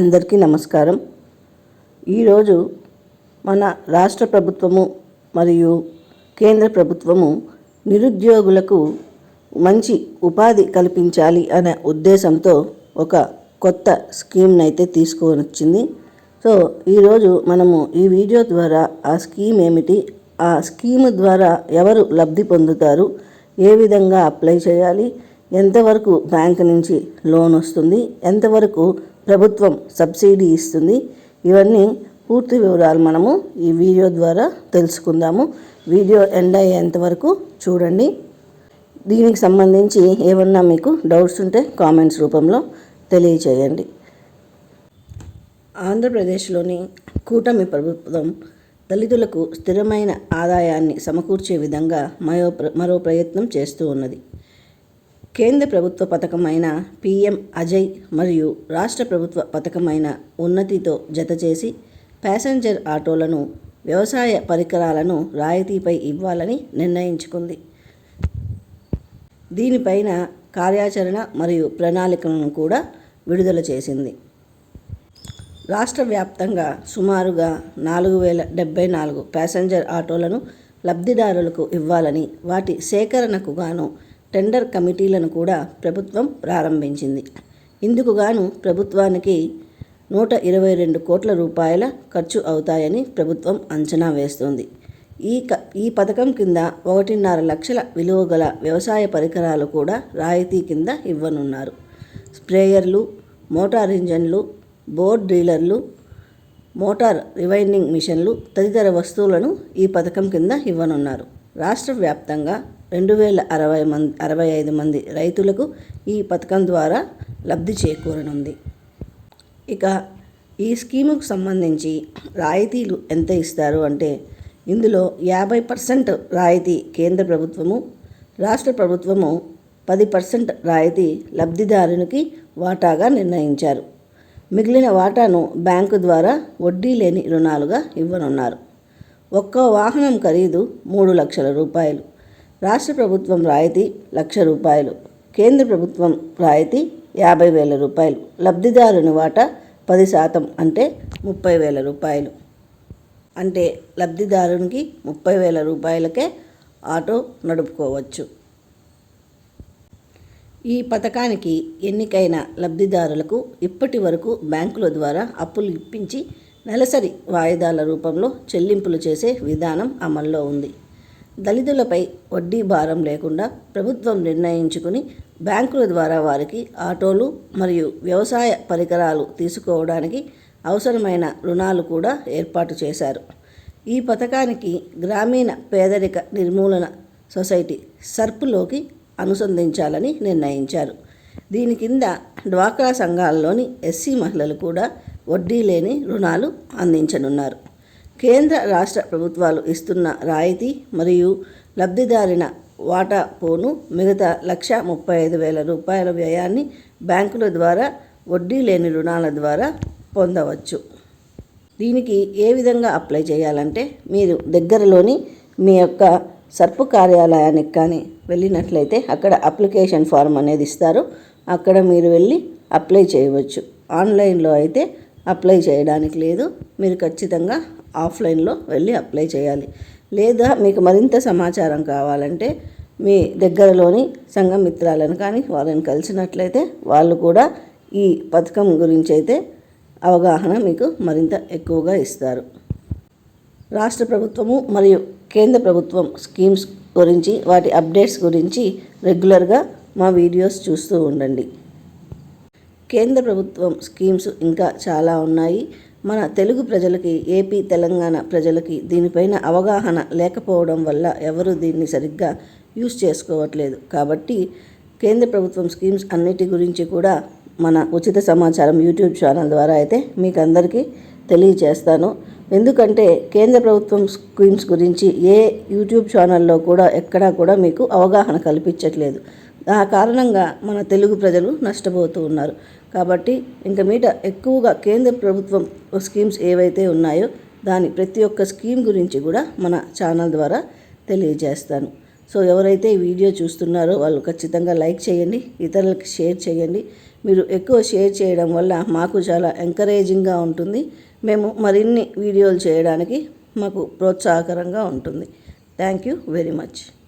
అందరికీ నమస్కారం. ఈరోజు మన రాష్ట్ర ప్రభుత్వము మరియు కేంద్ర ప్రభుత్వము నిరుద్యోగులకు మంచి ఉపాధి కల్పించాలి అనే ఉద్దేశంతో ఒక కొత్త స్కీమ్ని అయితే తీసుకొని వచ్చింది సో ఈరోజు మనము ఈ వీడియో ద్వారా ఆ స్కీమ్ ఏమిటి ఆ స్కీమ్ ద్వారా ఎవరు లబ్ధి పొందుతారు ఏ విధంగా అప్లై చేయాలి ఎంతవరకు బ్యాంక్ నుంచి లోన్ వస్తుంది ఎంతవరకు ప్రభుత్వం సబ్సిడీ ఇస్తుంది ఇవన్నీ పూర్తి వివరాలు మనము ఈ వీడియో ద్వారా తెలుసుకుందాము. వీడియో ఎండ్ అయ్యేంత వరకు చూడండి. దీనికి సంబంధించి ఏమన్నా మీకు డౌట్స్ ఉంటే కామెంట్స్ రూపంలో తెలియచేయండి. ఆంధ్రప్రదేశ్లోని కూటమి ప్రభుత్వం దళితులకు స్థిరమైన ఆదాయాన్ని సమకూర్చే విధంగా మరో ప్ర- మరో ప్రయత్నం చేస్తూ ఉన్నది. కేంద్ర ప్రభుత్వ పథకమైన పిఎం అజయ్ మరియు రాష్ట్ర ప్రభుత్వ పథకమైన ఉన్నతితో జతచేసి ప్యాసింజర్ ఆటోలను వ్యవసాయ పరికరాలను రాయితీపై ఇవ్వాలని నిర్ణయించుకుంది. దీనిపైన కార్యాచరణ మరియు ప్రణాళికలను కూడా విడుదల చేసింది. రాష్ట్ర వ్యాప్తంగా సుమారుగా నాలుగు వేల డెబ్బై నాలుగు ప్యాసింజర్ ఆటోలను లబ్ధిదారులకు ఇవ్వాలని వాటి సేకరణకు గాను టెండర్ కమిటీలను కూడా ప్రభుత్వం ప్రారంభించింది. ఇందుకు గాను ప్రభుత్వానికి నూట ఇరవై రెండు కోట్ల రూపాయల ఖర్చు అవుతాయని ప్రభుత్వం అంచనా వేస్తోంది. ఈ క ఈ పథకం కింద ఒకటిన్నర లక్షల విలువ గల వ్యవసాయ పరికరాలు కూడా రాయితీ కింద ఇవ్వనున్నారు. స్ప్రేయర్లు మోటార్ ఇంజన్లు బోర్డ్ డీలర్లు మోటార్ రివైండింగ్ మిషన్లు తదితర వస్తువులను ఈ పథకం కింద ఇవ్వనున్నారు. రాష్ట్ర వ్యాప్తంగా రెండు వేల అరవై మంది అరవై ఐదు మంది రైతులకు ఈ పథకం ద్వారా లబ్ధి చేకూరనుంది. ఇక ఈ స్కీముకు సంబంధించి రాయితీలు ఎంత ఇస్తారు అంటే ఇందులో యాభై పర్సెంట్ రాయితీ కేంద్ర ప్రభుత్వము రాష్ట్ర ప్రభుత్వము పది పర్సెంట్ రాయితీ లబ్ధిదారునికి వాటాగా నిర్ణయించారు. మిగిలిన వాటాను బ్యాంకు ద్వారా వడ్డీ లేని రుణాలుగా ఇవ్వనున్నారు. ఒక్కో వాహనం ఖరీదు మూడు లక్షల రూపాయలు. రాష్ట్ర ప్రభుత్వం రాయితీ లక్ష రూపాయలు. కేంద్ర ప్రభుత్వం రాయితీ యాభై వేల రూపాయలు. లబ్ధిదారుని వాటా పది శాతం అంటే ముప్పై వేల రూపాయలు. అంటే లబ్ధిదారునికి ముప్పై వేల రూపాయలకే ఆటో నడుపుకోవచ్చు. ఈ పథకానికి ఎన్నికైన లబ్ధిదారులకు ఇప్పటి వరకు బ్యాంకుల ద్వారా అప్పులు ఇప్పించి నెలసరి వాయిదాల రూపంలో చెల్లింపులు చేసే విధానం అమల్లో ఉంది. దళితులపై వడ్డీ భారం లేకుండా ప్రభుత్వం నిర్ణయించుకుని బ్యాంకుల ద్వారా వారికి ఆటోలు మరియు వ్యవసాయ పరికరాలు తీసుకోవడానికి అవసరమైన రుణాలు కూడా ఏర్పాటు చేశారు. ఈ పథకానికి గ్రామీణ పేదరిక నిర్మూలన సొసైటీ సర్పులోకి అనుసంధించాలని నిర్ణయించారు. దీని కింద డ్వాక్రా సంఘాల్లోని ఎస్సీ మహిళలు కూడా వడ్డీ లేని రుణాలు అందించనున్నారు. కేంద్ర రాష్ట్ర ప్రభుత్వాలు ఇస్తున్న రాయితీ మరియు లబ్ధిదారిన వాటా పోను మిగతా లక్ష ముప్పై ఐదు వేల రూపాయల వ్యయాన్ని బ్యాంకుల ద్వారా వడ్డీ లేని రుణాల ద్వారా పొందవచ్చు. దీనికి ఏ విధంగా అప్లై చేయాలంటే మీరు దగ్గరలోని మీ యొక్క సర్పు కార్యాలయానికి కానీ వెళ్ళినట్లయితే అక్కడ అప్లికేషన్ ఫారం అనేది ఇస్తారు. అక్కడ మీరు వెళ్ళి అప్లై చేయవచ్చు. ఆన్లైన్లో అయితే అప్లై చేయడానికి లేదు. మీరు ఖచ్చితంగా ఆఫ్లైన్లో వెళ్ళి అప్లై చేయాలి. లేదా మీకు మరింత సమాచారం కావాలంటే మీ దగ్గరలోని సంఘమిత్రాలను కానీ వాళ్ళని కలిసినట్లయితే వాళ్ళు కూడా ఈ పథకం గురించి అయితే అవగాహన మీకు మరింత ఎక్కువగా ఇస్తారు. రాష్ట్ర ప్రభుత్వము మరియు కేంద్ర ప్రభుత్వం స్కీమ్స్ గురించి వాటి అప్డేట్స్ గురించి రెగ్యులర్గా మా వీడియోస్ చూస్తూ ఉండండి. కేంద్ర ప్రభుత్వం స్కీమ్స్ ఇంకా చాలా ఉన్నాయి. మన తెలుగు ప్రజలకి ఏపీ తెలంగాణ ప్రజలకి దీనిపైన అవగాహన లేకపోవడం వల్ల ఎవరు దీన్ని సరిగ్గా యూస్ చేసుకోవట్లేదు. కాబట్టి కేంద్ర ప్రభుత్వం స్కీమ్స్ అన్నిటి గురించి కూడా మన ఉచిత సమాచారం యూట్యూబ్ ఛానల్ ద్వారా అయితే మీకు అందరికీ తెలియజేస్తాను ఎందుకంటే కేంద్ర ప్రభుత్వం స్కీమ్స్ గురించి ఏ యూట్యూబ్ ఛానల్లో కూడా ఎక్కడా కూడా మీకు అవగాహన కల్పించట్లేదు. ఆ కారణంగా మన తెలుగు ప్రజలు నష్టపోతూ ఉన్నారు. కాబట్టి ఇంక మీట ఎక్కువగా కేంద్ర ప్రభుత్వం స్కీమ్స్ ఏవైతే ఉన్నాయో దాని ప్రతి ఒక్క స్కీమ్ గురించి కూడా మన ఛానల్ ద్వారా తెలియజేస్తాను. సో ఎవరైతే ఈ వీడియో చూస్తున్నారో వాళ్ళు ఖచ్చితంగా లైక్ చేయండి ఇతరులకు షేర్ చేయండి. మీరు ఎక్కువ షేర్ చేయడం వల్ల మాకు చాలా ఎంకరేజింగ్గా ఉంటుంది. మేము మరిన్ని వీడియోలు చేయడానికి మాకు ప్రోత్సాహకరంగా ఉంటుంది. Thank you very much.